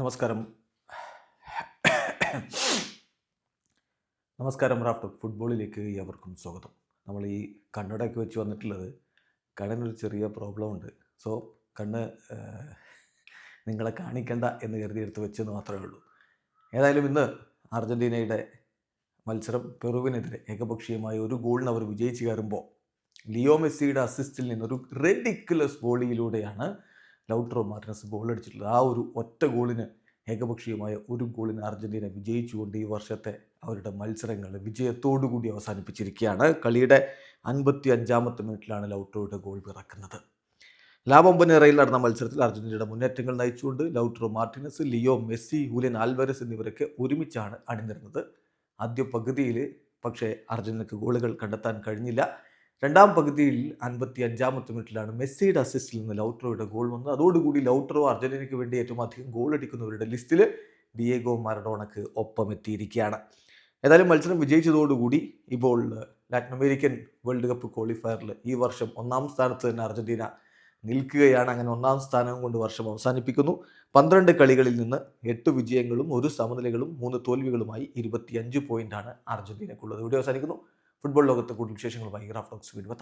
നമസ്കാരം. നമസ്കാരം റാഫ്റ്റ് ഫുട്ബോളിലേക്ക് എവർക്കും സ്വാഗതം. നമ്മൾ ഈ കണ്ണടയൊക്കെ വെച്ച് വന്നിട്ടുള്ളത് കണ്ണിനൊരു ചെറിയ പ്രോബ്ലം ഉണ്ട്. സോ കണ്ണ് നിങ്ങളെ കാണിക്കണ്ട എന്ന് കരുതി എടുത്ത് വെച്ചെന്ന് മാത്രമേ ഉള്ളൂ. ഏതായാലും ഇന്ന് അർജന്റീനയുടെ മത്സരം പെറുവിനെതിരെ ഏകപക്ഷീയമായ ഒരു ഗോളിന് അവർ വിജയിച്ച് കയറുമ്പോൾ ലിയോ മെസ്സിയുടെ അസിസ്റ്റിൽ നിന്നൊരു റെഡിക്കുലസ് ബോളിയിലൂടെയാണ് ലൗട്രോ മാർട്ടിനസ് ഗോൾ അടിച്ചിട്ടുള്ളത് ആ ഒരു ഒറ്റ ഗോളിന് ഏകപക്ഷീയമായ ഒരു ഗോളിന് അർജന്റീന വിജയിച്ചുകൊണ്ട് ഈ വർഷത്തെ അവരുടെ മത്സരങ്ങൾ വിജയത്തോടുകൂടി അവസാനിപ്പിച്ചിരിക്കുകയാണ്. കളിയുടെ അൻപത്തി അഞ്ചാമത്തെ മിനിറ്റിലാണ് ലൗട്രോയുടെ ഗോൾ പിറക്കുന്നത് ലാബൊമ്പനെറയിൽ നടന്ന മത്സരത്തിൽ അർജന്റീനയുടെ മുന്നേറ്റങ്ങൾ നയിച്ചുകൊണ്ട് Lautaro Martinez Leo Messi Julian Alvarez എന്നിവരൊക്കെ ഒരുമിച്ചാണ് അണിനിരുന്നത്. ആദ്യ പകുതിയിൽ പക്ഷേ അർജന്റീനക്ക് ഗോളുകൾ കണ്ടെത്താൻ കഴിഞ്ഞില്ല. രണ്ടാം പകുതിയിൽ അൻപത്തി അഞ്ചാമത്തെ മിനിറ്റിലാണ് മെസ്സിയുടെ അസിസ്റ്റിൽ നിന്ന് ലൗട്രോയുടെ ഗോൾ വന്നത്. അതോടുകൂടി ലൗട്രോ അർജന്റീനയ്ക്ക് വേണ്ടി ഏറ്റവും അധികം ഗോൾ അടിക്കുന്നവരുടെ ലിസ്റ്റിൽ ഡിയേഗോ മറഡോണക്ക് ഒപ്പം എത്തിയിരിക്കുകയാണ് ഏതായാലും മത്സരം വിജയിച്ചതോടുകൂടി ഇപ്പോൾ ലാറ്റിൻ അമേരിക്കൻ വേൾഡ് കപ്പ് ക്വാളിഫയറിൽ ഈ വർഷം ഒന്നാം സ്ഥാനത്ത് തന്നെ അർജന്റീന നിൽക്കുകയാണ്. അങ്ങനെ ഒന്നാം സ്ഥാനം കൊണ്ട് വർഷം അവസാനിപ്പിക്കുന്നു. പന്ത്രണ്ട് കളികളിൽ നിന്ന് എട്ട് വിജയങ്ങളും ഒരു സമനിലകളും മൂന്ന് തോൽവികളുമായി ഇരുപത്തിയഞ്ച് പോയിന്റാണ് അർജന്റീനക്കുള്ളത് ഇവിടെ അവസാനിക്കുന്നു. ഫുട്ബോൾ ലോകത്തെ കൂടുതൽ വിശേഷങ്ങളുമായി ഗ്രാഫ് ടോക്സ് വീണ്ടും